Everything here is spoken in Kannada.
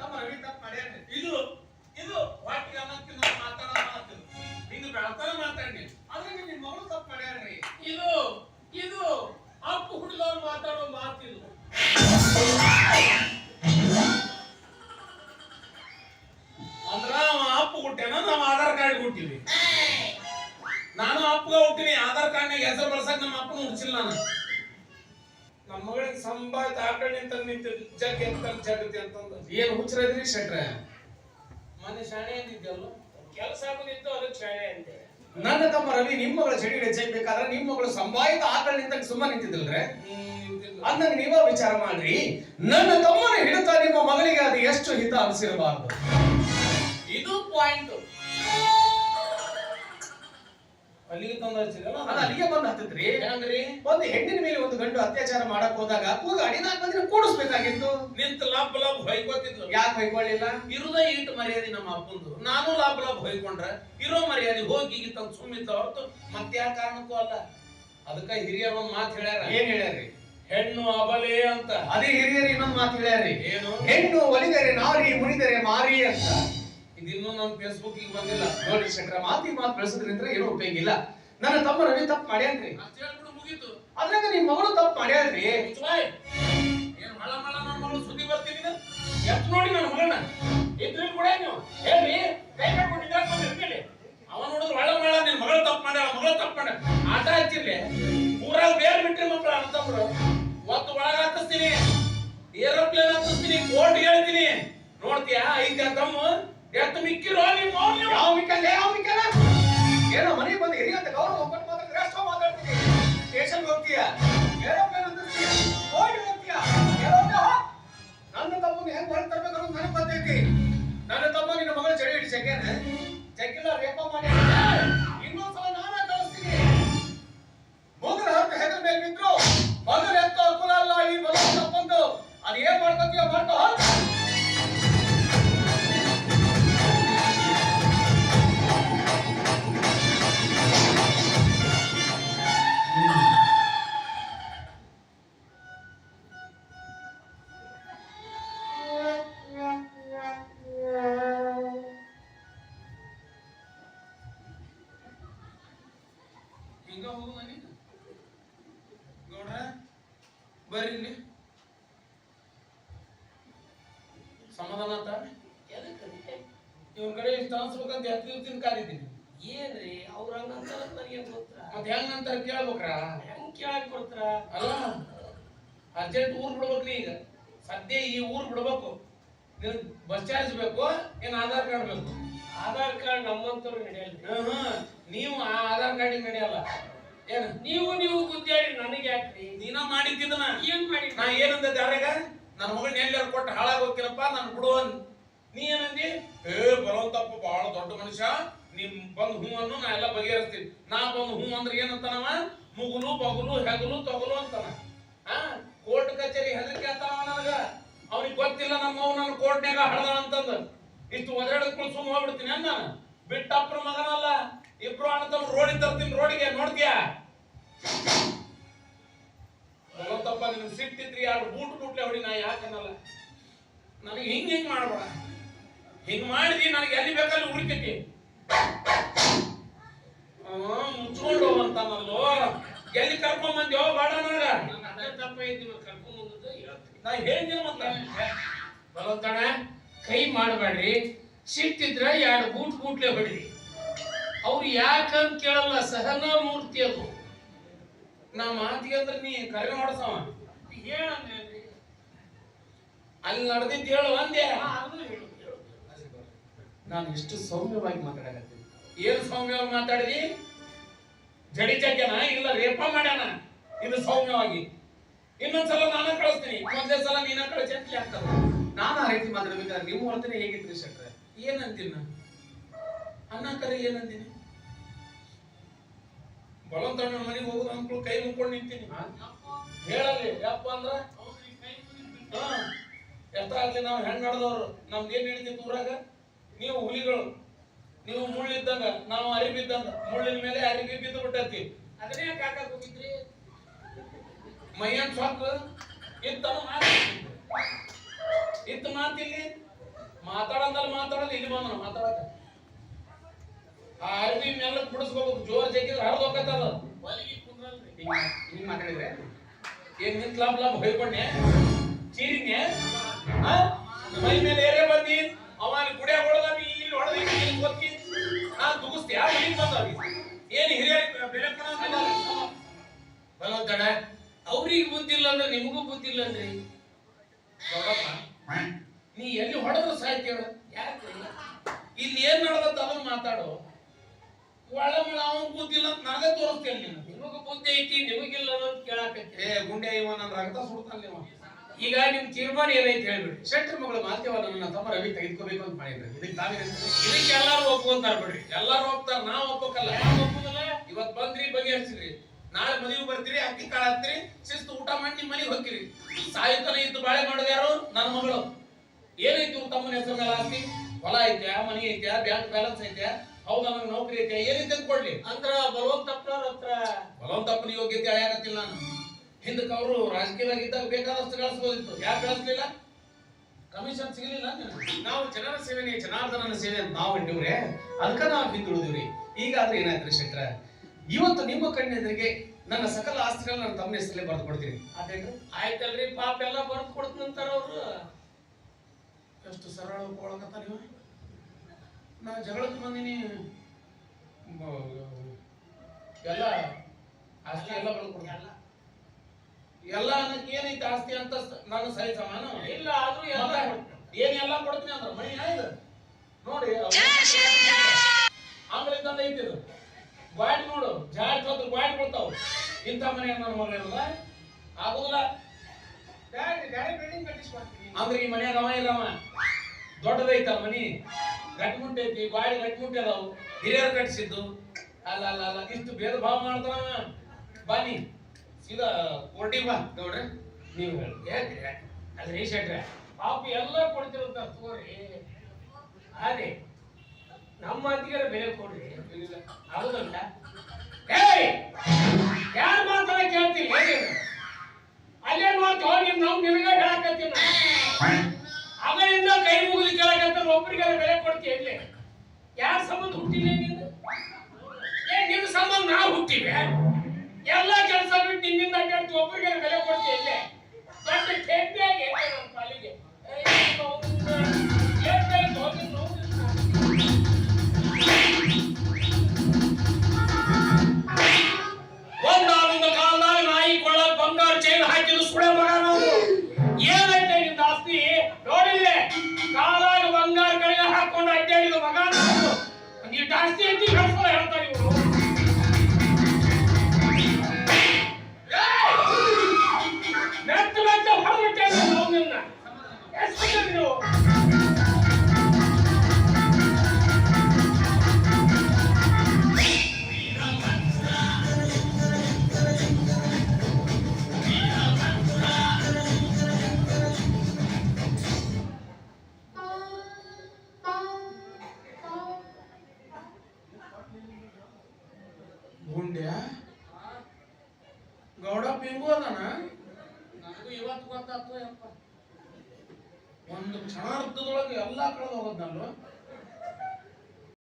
ತಮ್ಮ ರವಿ ತಪ್ಪು ಮಾಡ್ಯಾನ್ರಿ ಇದು ಇದು ವಾಟಿಗೆ ಅನ್ನಕ್ಕಿಂತ ಮಾತಾಡೋ ಮಾತು ಹಿಂಗ ಬೆಳತಾನ ಮಾತಾಡಿ ಆದ್ರೆ ನಿಮ್ಮ ಮಗಳು ತಪ್ಪು ಮಾಡ್ಯಾನ್ರಿ ಇದು ಇದು ಅಪ್ಪು ಹುಡುಗವ್ರು ಮಾತಾಡೋ ಮಾತಿದು ಅಂದ್ರ ಅವ ಅಪ್ಪು ಹುಟ್ಟ್ಯಾನ ನಾವು ಆಧಾರ್ ಕಾರ್ಡ್ ಹುಟ್ಟಿವಿ ನಾನು ಅಪ್ಪಗ ಹುಟ್ಟಿನಿ. ಆಧಾರ್ ಕಾರ್ಡ್ನಾಗ ಹೆಸರು ಬಳಸಕ್ ನಮ್ಮ ಅಪ್ಪನ ಹುಡ್ಸಿಲ್ಲ ನಾನು. ಮಗಳಿಗೆ ಸಂಬಾಯ್ತ ಆಕಡೆ ನಿಂತ ನಿಂತಿದ್ದು ಜಗ್ ಎಂತ ಜಗತಿ ಅಂತಂದ. ಏನ್ ಹುಚ್ಚರದ್ರಿ ಶೆಟ್ರ? ಮನೆ ಶಾಣೆ ಅಂದಿದ್ದಲ್ಲ? ಕೆಲಸ ಆಗುದಿತ್ತು ಅದಕ್ಕೆ ಶಾಣೆ ಅಂತೆ ನನ್ನ ತಮ್ಮ ರವಿ ನಿಮ್ಮ ಮಗಳ ಚಳಿ ಜೈಬೇಕಾದ್ರೆ ನಿಮ್ಮ ಮಗಳ ಸಂಬಾಯಿತ ಆಕಳ ನಿಂತ ಸುಮ್ಮನೆ ನಿಂತಿದ್ದಲ್ರೆ? ಅಂದಂಗ ನೀವ ವಿಚಾರ ಮಾಡ್ರಿ. ನನ್ನ ತಮ್ಮನ ಹಿಡಿತ ನಿಮ್ಮ ಮಗಳಿಗೆ ಅದು ಎಷ್ಟು ಹಿತ ಅನಿಸಿರಬಾರ್ದು. ಇದು ಪಾಯಿಂಟ್ ಅಲ್ಲಿಗೆ ತೊಂದರೆ ಹಚ್ಚಿರಲ್ಲ ಅದ ಅಲ್ಲಿಗೆ ಬಂದು ಹತ್ತತ್ರಿ. ಹೆಂಗ್ರಿ ಒಂದು ಹೆಣ್ಣಿನ ಮೇಲೆ ಒಂದು ಗಂಡು ಅತ್ಯಾಚಾರ ಮಾಡಕ್ ಹೋದಾಗ ಕೂಗ ಅಡಿನಾಕ್ ಬಂದ್ರೆ ಕೂಡಿಸ್ಬೇಕಾಗಿತ್ತು. ನಿಂತ ಲಾಭ ಲಾಭ ಹೊಯ್ಕೋತಿದ್ಲು ಯಾಕೆ ಹೊಯ್ಕೊಳ್ಳಿಲ್ಲ ಇರುದ ಈಟ್ ಮರ್ಯಾದೆ ನಮ್ಮ ಅಪ್ಪಂದು. ನಾನು ಲಾಭ ಲಾಭ ಹೊಯ್ಕೊಂಡ್ರ ಇರೋ ಮರ್ಯಾದೆ ಹೋಗಿ ತಂದು ಸುಮ್ಮಿದ್ದ ಹೊರತು ಮತ್ತೆ ಯಾವ ಕಾರಣಕ್ಕೂ ಅಲ್ಲ. ಅದಕ್ಕ ಹಿರಿಯರ ಒಂದ್ ಮಾತು ಹೇಳ್ಯಾರ. ಏನ್ ಹೇಳ್ಯಾರಿ ಹೆಣ್ಣು ಅಬಲೆ ಅಂತ. ಅದೇ ಹಿರಿಯರು ಇನ್ನೊಂದು ಮಾತು ಹೇಳ್ಯಾರಿ ಏನು? ಹೆಣ್ಣು ಒಲಿದರೆ ನಾರಿ ಮುನಿದರೆ ಮಾರಿ ಅಂತ. ಇದಿನ್ನೂ ನನ್ನ ಫೇಸ್ಬುಕ್ಗೆ ಬಂದಿಲ್ಲ. ನೋಡಿ ಶಂಕರ ಮಾತಿ ಮಾತು ಬೆಳೆಸಿದ್ರಿಂದ ಏನು ಉಪಯೋಗ ಇಲ್ಲ. ನನ್ನ ತಮ್ಮ ರವಿ ತಪ್ಪು ಮಾಡ್ಯಾನ್ರಿ ಮುಗೀತು. ಅದ್ರಾಗ ನಿಮ್ ಮಗಳು ತಪ್ಪು ಮಾಡ್ಯಾನ್ರಿ. ಏನ್ ಮಳ ಮಳ ನನ್ನ ಮಗಳು ಸುದ್ದಿ ಬರ್ತೀನಿ ಎತ್ ನೋಡಿ ನನ್ನ ಮಗಳನ್ನ? ಇದ್ರಿ ಕೂಡ ನೀವು? ಹೇಳಿ ಕೈ ಕಟ್ಕೊಂಡು ನಿಂತ್ಕೊಂಡ್ ಬಂದಿರ್ತೀರಿ ಅವ ನೋಡಿದ್ರೆ ಒಳ ಮಳ ನಿನ್ ಮಗಳು ತಪ್ಪು ಮಾಡ್ಯಾಳ ಮಗಳು ತಪ್ಪು ಮಾಡ್ಯಾಳ. ಆಟ ಹಚ್ಚಿರ್ಲಿ. ಊರಾಗ ಬೇರೆ ಬಿಟ್ರಿ ಮಕ್ಕಳು ಅಂತಂದ್ರು ಒತ್ತು ಒಳಗ ಹತ್ತಿಸ್ತೀನಿ ಏರೋಪ್ಲೇನ್ ಹತ್ತಿಸ್ತೀನಿ ಕೋರ್ಟ್ ಹೇಳ್ತೀನಿ. ನೋಡ್ತೀಯಾ? ಐತೆ ತಮ್ಮ ಮಿಕ್ಕಿರೋ ನಿಮ್ಮ ಅವ್ನಿಗೆ ಯಾವ ಮಿಕ್ಕಲ್ಲ ಏನೋ ಮನೆಗೆ ಬಂದು ಹಿರಿಯ ಅಂತ ಗೌರವ ಸಮಾಧಾನ ಅಂತ ಇವನ್ ಕಡೆ ಇಷ್ಟ ಅನ್ಸ್ಬೇಕಂತ ಎತ್ತಿ ತಿನ್ ಕಾದಿದ್ದೀನಿ ಏನ್ರಿ? ಅವ್ರ ಹಂಗಂತ ನನಗೆ ಗೊತ್ತಾ ಮತ್ತೆ ಹೆಂಗ್ ಅಂತಾರ ಕೇಳ್ಬೇಕ್ರಾ? ಹೆಂಗ್ ಕೇಳಕ್ ಕೊಡ್ತಾರ? ಅಲ್ಲ ಅರ್ಜೆಂಟ್ ಊರ್ ಬಿಡ್ಬೇಕ್ರಿ ಈಗ. ಸದ್ಯ ಈ ಊರ್ ಬಿಡ್ಬೇಕು. ನಿನ್ ಬಸ್ ಚಾರ್ಜ್ ಬೇಕು ಏನ್ ಆಧಾರ್ ಕಾರ್ಡ್ ಬೇಕು? ಆಧಾರ್ ಕಾರ್ಡ್ ನಮ್ಮಂತವ್ರು ನಡೆಯಲ್ಲ. ನೀವು ಆ ಆಧಾರ್ ಕಾರ್ಡ್ ನಡೆಯಲ್ಲ. ಏನು? ನೀವು ನೀವು ಗುದ್ದಾಡಿ ನನಗೆ ಯಾಕ್ರಿ ನೀನ ಮಾಡಿದ್ದ ಏನ್ ಮಾಡಿ ನಾ ಏನಂದ ಯಾರಾಗ ನನ್ನ ಮಗಳನ್ನ ಎಲ್ಲಾರು ಕೊಟ್ಟು ಹಾಳಾಗ್ ಹೋಗ್ತೀನಪ್ಪ? ನಾನು ಬಿಡು ಅಂದ್ ನೀ ಏನಂದಿ? ಏ ಬಲವಂತಪ್ಪ ಬಹಳ ದೊಡ್ಡ ಮನುಷ್ಯ. ನಿಮ್ ಬಂದ್ ಹೂ ಅನ್ನು ನಾ ಎಲ್ಲ ಬಗೆಹರಿಸ್ತೀನಿ. ನಾ ಬಂದ್ ಹೂ ಅಂದ್ರೆ ಏನಂತಾನವ? ಮುಗುಲು, ಬಗುಲು, ಹೆಗಲು, ತೊಗಲು ಅಂತಾನ. ಆ, ಕೋರ್ಟ್ ಕಚೇರಿ ಹೆದರಿಕೆ ಅಂತಾವ ನನಗ. ಅವ್ನಿಗೆ ಗೊತ್ತಿಲ್ಲ ನಮ್ಮ ಅವ್ ನನ್ನ ಕೋರ್ಟ್ನ್ಯಾಗ ಹಳದ ಅಂತಂದ. ಇಷ್ಟು ಒದರಡಕ್ ಸುಮ್ಮ ಹೋಗ್ಬಿಡ್ತೀನಿ ಅಂದ ನಾನು ಬಿಟ್ಟಪ್ಪನ ಮಗನಲ್ಲ. ಇಬ್ರು ಅಣ್ಣ ತಮ್ಮ ರೋಡಿಗೆ ತರ್ತೀನಿ, ರೋಡಿಗೆ. ನೋಡ್ತೀಯಾ? ಭಗವಂತಪ್ಪ ನಿನ್ ಸಿಟ್ಟಿದ್ರಿ ಎರಡು ಬೂಟ್ ಬೂಟ್ಲೆ ನಾ ಯಾಕೆ ಯಾಕನ್ನಲ್ಲ ನನಗೆ ಹಿಂಗೆ ಹಿಂಗೆ ಮಾಡಬೇಡ. ಹಿಂಗೆ ಮಾಡಿದಿ ನನಗೆ ಎಲ್ಲಿ ಬೇಕಲ್ಲಿ ಹುಡುಕತಿ ಮುಚ್ಕೊಂಡು ಹೋಗಂತಾನಲ್ಲೋ ಎಲ್ಲಿ ಕರ್ಕೊಂಡ್ ಬಂದ್ಯೋ ಬೇಡ ಬಾಡ ಅದೇ ಕರ್ಕೊಂಡ್ ನಾ ಹೇಳಿದ್ದೀನಿ ಕೈ ಮಾಡಬೇಡ್ರಿ. ಸಿಟ್ಟಿದ್ರ ಎರಡು ಬೂಟ್ ಬೂಟ್ಲೆ ಹೊಡಿರಿ. ಅವ್ರು ಯಾಕಂತ ಕೇಳಲ್ಲ, ಸಹನ ಮೂರ್ತಿ ಅದು. ನಾ ಮಾತಿಗೆ ಅಂದ್ರೆ ನೀ ಕರೆ ಹೊಡ್ಸವ. ಹೇಳಂದ್ರಿ ಅಲ್ಲಿ ನಡೆದಿದ್ದು ಹೇಳು ಅಂದೆ. ನಾನು ಎಷ್ಟು ಸೌಮ್ಯವಾಗಿ ಮಾತಾಡಕತ್ತೀನಿ. ಏನು ಸೌಮ್ಯವಾಗಿ ಮಾತಾಡಿದಿ? ಜಡಿ ಜಗ್ಗನ ಇಲ್ಲ ರೇಪ ಮಾಡ್ಯಾನ? ಇದು ಸೌಮ್ಯವಾಗಿ. ಇನ್ನೊಂದ್ಸಲ ನಾನು ಕಳಿಸ್ತೀನಿ. ಒಂದೇ ಸಲ ನೀನ ಕಳಿಸಿ ಅಂತ ಆಗ್ತದ ನಾನು ಆ ರೀತಿ ಮಾತಾಡ್ಬೇಕಾದ್ರೆ ನಿಮ್ಮ ವರ್ತನೆ ಹೇಗಿದ್ರಿ ಶೆಟ್ರೆ ಏನಂತೀನಿ ನಾನು? ಅನ್ನ ಕರೆ ಏನಂತೀನಿ? ಬಲವಂತಣ್ಣ ಮನೆಗೆ ಹೋಗುದು ಅನ್ಕೊಂಡು ಕೈ ಮುಕ್ಕೊಂಡು ನಿಂತೀನಿ. ಹೇಳಲ್ಲಿ ಯಪ್ಪ ಅಂದ್ರ? ಎಷ್ಟಾಗ್ಲಿ ನಾವು ಹೆಣ್ಣು ನಡೆದವ್ರು ನಮ್ದು ಏನ್ ಹಿಡಿತಿತ್ತು ಊರಾಗ? ನೀವು ಹುಲಿಗಳು ನೀವು ಮುಳ್ಳಿದ್ದಂಗ ನಾವು ಅರಿಬಿದ್ದಂಗ ಮುಳ್ಳಿನ ಮೇಲೆ ಅರಿಬಿ ಬಿದ್ದು ಬಿಟ್ಟತಿ. ಅದನ್ನೇ ಹಾಕಕ್ ಹೋಗಿದ್ರಿ? ಮೈಯನ್ ಸಾಕು. ಇತ್ತ ಇತ್ತು ಮಾತಿಲ್ಲಿ ಮಾತಾಡಂದಲ್ಲ ಮಾತಾಡಲ್ಲ ಇಲ್ಲಿ ಬಂದ ಮಾತಾಡಕ. ಆ ಅರ್ಬಿ ಮೇಲೆ ಬಿಡಿಸ್ಕೋಬೇಕು ಜೋರ್ ಜಗ್ಗಿದ್ರೆ ಹರಿದು ಹೋಗತ್ತದ ಹಿಂಗ ಮಾತಾಡಿದ್ರೆ? ಏನ್ ನಿಂತ್ ಲಾಭ ಲಾಭ ಹೋಯ್ಕೊಂಡೆ? ಚೀರಿನ್ಯ ಆ? ಮೈ ಮೇಲೆ ಏರೇ ಬಂದಿ. ಅವನ ಗುಡಿಯಾಗ ಹೊಡೆದಾವಿ ಇಲ್ಲಿ ಹೊಡೆದಿ ಇಲ್ಲಿ ಗೊತ್ತಿ ನಾ ತುಗಿಸ್ತೀಯ ಮನೆಗೆ ನೀ ಏನ್ ಹಿರಿಯ ಬೆಲೆ ಕೊಡೋದಿಲ್ಲ ಭಗವಂತಣ್ಣ ಅವ್ರಿಗೆ ಬುದ್ಧಿ ಇಲ್ಲ ಅಂದ್ರೆ ನಿಮಗೂ ಬುದ್ಧಿ ಇಲ್ಲ ಅಂದ್ರಿ ನೀ ಎಲ್ಲಿ ಹೊಡೆದ್ರು ಸಾಹಿತ್ಯ ಯಾಕೆ? ಇಲ್ಲಿ ಏನ್ ನಡೆದತ್ತ ಅದನ್ನ ಮಾತಾಡು. ಒಳಮಳ ಅವನ್ ಬುದ್ಧಿ ಇಲ್ಲ ಅಂತ ನನಗೆ ತೋರಿಸ್ತೇನೆ ನೀನು ನಿಮಗೂ ಬುದ್ಧಿ ಐತಿ ನಿಮಗಿಲ್ಲ ಅನ್ನೋದು ಕೇಳಾಕತ್ತಿ ಏ ಗುಂಡೆ ಇವ ನನ್ನ ರಕ್ತ ಸುಡ್ತಾನೆ ಇವ. ಈಗ ನಿಮ್ ತೀರ್ಮಾನ ಏನೈತೆ ಹೇಳ್ಬಿಡ್ರಿ. ಶೆಟ್ರ ಮಗಳು ಮಾತೇವ ನನ್ನ ತಮ್ಮ ರವಿ ತೆಗೆದುಕೋಬೇಕು ಅಂತ ಮಾಡಿದ್ರು. ಇದಕ್ಕೆ ತಾವೇನು ಇದಕ್ಕೆ ಎಲ್ಲಾರು ಒಪ್ಕೊಂತಾರ ಬಿಡ್ರಿ ಎಲ್ಲಾರು ಹೋಗ್ತಾರ ನಾವ್ ಒಪ್ಪಕ್ಕಲ್ಲ. ಒಪ್ಪುದಿಲ್ಲ? ಇವತ್ ಬಂದ್ರಿ ಬಗೆಹರಿಸಿದ್ರಿ. ನಾಳೆ ಮದುವೆ ಬರ್ತೀರಿ ಅಕ್ಕಿ ಕಾಳ ಹಾಕ್ತೀರಿ ಶಿಸ್ತು ಊಟ ಮಾಡಿ ನಿಮ್ಮ ಮನೆಗೆ ಹೋಗ್ತೀರಿ. ಸಾಯುತ್ತನ ಇದ್ದು ಬಾಳೆ ಮಾಡೋದು ಯಾರು? ನನ್ನ ಮಗಳು. ಏನೈತಿ ತಮ್ಮನ ಹೆಸರು ಮೇಲೆ ಆಸ್ತಿ ಹೊಲ ಐತ್ಯಾ ಮನಿ ಐತ್ಯಾ ಬ್ಯಾಂಕ್ ಬ್ಯಾಲೆನ್ಸ್ ಐತ್ಯಾ ಹೌದಾ ನಮ್ಗೆ ನೌಕರಿ ಐತ್ಯಾ ಏನೈತೆ ಅಂತ ಕೊಡ್ಲಿ. ಅಂದ್ರ ಬಲವಂತಪ್ಪನವ್ರ ಹತ್ರ ಬಲವಂತಪ್ಪನ ಯೋಗ್ಯತೆ ಯಾರತ್ತಿಲ್ಲ ನಾನು. ಹಿಂದಕ್ಕೆ ಅವರು ರಾಜಕೀಯದಾಗ ಇದ್ದಾಗ ಬೇಕಾದಷ್ಟು ಗಳಿಸ್ಬೋದಿತ್ತು ಯಾಕೆ ಗಳಿಸ್ಲಿಲ್ಲ ಕಮಿಷನ್ ಸಿಗಲಿಲ್ಲ ನಾವು ಜನರ ಸೇವೆನೇ ಜನಾರ್ದನನ ಸೇವೆ ಅಂತ ನಾವು ಇಟ್ಟಿವ್ರೆ ಅದಕ್ಕ ನಾವು ಹಿಂದುಳಿದಿವ್ರಿ ಈಗಾದ್ರೆ ಏನಾಯ್ತು ಶೆಟ್ರ ಇವತ್ತು ನಿಮ್ಮ ಕಣ್ಣೆದುರಿಗೆ ನನ್ನ ಸಕಲ ಆಸ್ತಿಗಳನ್ನ ನನ್ನ ತಮ್ಮ ಹೆಸರಲ್ಲೇ ಬರೆದು ಕೊಡ್ತೀನಿ. ಅದೇನ್ರಿ ಆಯ್ತಲ್ರಿ ಪಾಪ ಎಲ್ಲ ಬರೆದು ಕೊಡ್ತಂತಾರ ಅವರು. ಎಷ್ಟು ಸರಳ ಒಪ್ಕೊಳಕತ್ತ ನೀವು. ನಾ ಜಗಳಕ್ಕೆ ಬಂದಿನಿ. ಎಲ್ಲ ಆಸ್ತಿ ಎಲ್ಲ ಬರೆದು ಕೊಡ್ತೀನಿ. ಎಲ್ಲ ಅನ್ನಕ್ಕೆ ಏನೈತೆ ಆಸ್ತಿ ಅಂತ ಸ- ನಾನು ಸರಿ ಸಮಾನ? ಇಲ್ಲ ಆದ್ರೂ ಎಲ್ಲ ಏನೆಲ್ಲ ಎಲ್ಲ ಕೊಡ್ತೀನಿ ಅಂದ್ರೆ? ಮನಿ ಇದು. ನೋಡಿ ಆಮೇಲಿಂದ ಐತಿ ಇದು. ಬಾಡಿ ನೋಡು ಜಾಡ್ ಬಂದು ಬಾಡಿ ಕೊಡ್ತಾವ. ಇಂಥ ಮನೆ ನನ್ನ ಮಗ ಇರಲ್ಲ ಆಗುದಿಲ್ಲ. ಅಂದ್ರೆ ಈ ಮನೆ ರವ ಇಲ್ಲವ ದೊಡ್ಡದೈತ ಮನಿ? ಗಟ್ಮುಂಟೆ ಐತಿ ಬಾಡಿ ಗಟ್ಮುಂಟೆ ಅದಾವು. ಹಿರಿಯರು ಕಟ್ಸಿದ್ದು ಅಲ್ಲ ಅಲ್ಲ ಅಲ್ಲ ಇಷ್ಟು ಭೇದ ಭಾವ ಮಾಡ್ತಾನ ಬಾನಿ ಸೀದಾ ಕೋರ್ಟಿಗೆ ಬಾ ನೋಡ್ರಿ ನೀವು ಹೇಳಿ. ಯಾಕ್ರಿ ಅಲ್ರಿ ಶೆಟ್ರೆ ಪಾಪ ಎಲ್ಲ ಕೊಡ್ತಿರಂತ ತೋರಿ. ಅದೇ ನಮ್ಮ ಅಂತಿಗೆಲ್ಲ ಬೆಲೆ ಕೊಡ್ರಿ. ಹೌದಲ್ಲ? ಏಯ್! ಯಾರು ಮಾತಾಡ ಕೇಳ್ತೀವಿ ಅಲ್ಲೇನ್ ಮಾಡ್ತೀವಿ ನಿಮ್ ನಾವು ನಿಮಗೆ ಹೇಳಕತ್ತೀನಿ. ಅವರಿಂದ ಕೈ ಮುಗಿದು ಕೇಳಕತ್ತ ಒಬ್ರಿಗೆಲ್ಲ ಬೆಲೆ ಕೊಡ್ತೀವಿ ಇಲ್ಲಿ ಯಾರ ಸಂಬಂಧ ಹುಟ್ಟಿಲ್ಲ ನೀನು ಏ ನಿನ್ನ ಸಂಬಂಧ ನಾವು ಹುಟ್ಟಿವೆ. ಎಲ್ಲ ಕೆಲಸ ಬಿಟ್ಟು ನಿನ್ನಿಂದ ಅಡ್ಡಾಡ್ತಿ ಒಬ್ಬರಿಗೆ ಬೆಲೆ ಕೊಡ್ತೀವಿ ಇಲ್ಲಿ ದೊಡ್ಡ ಗುಂಡ್ಯ? ಗೌಡ ಪಿಂಗು ಅದಾನ? ನನಗೂ ಇವತ್ತು ಗೊತ್ತಾಗ್ತದೆ ಯಪ್ಪ ಒಂದು ಕ್ಷಣಾರ್ಧದೊಳಗೆ ಎಲ್ಲಾ ಕಳೆದು ಹೋಗೋದ್ ನಾನು.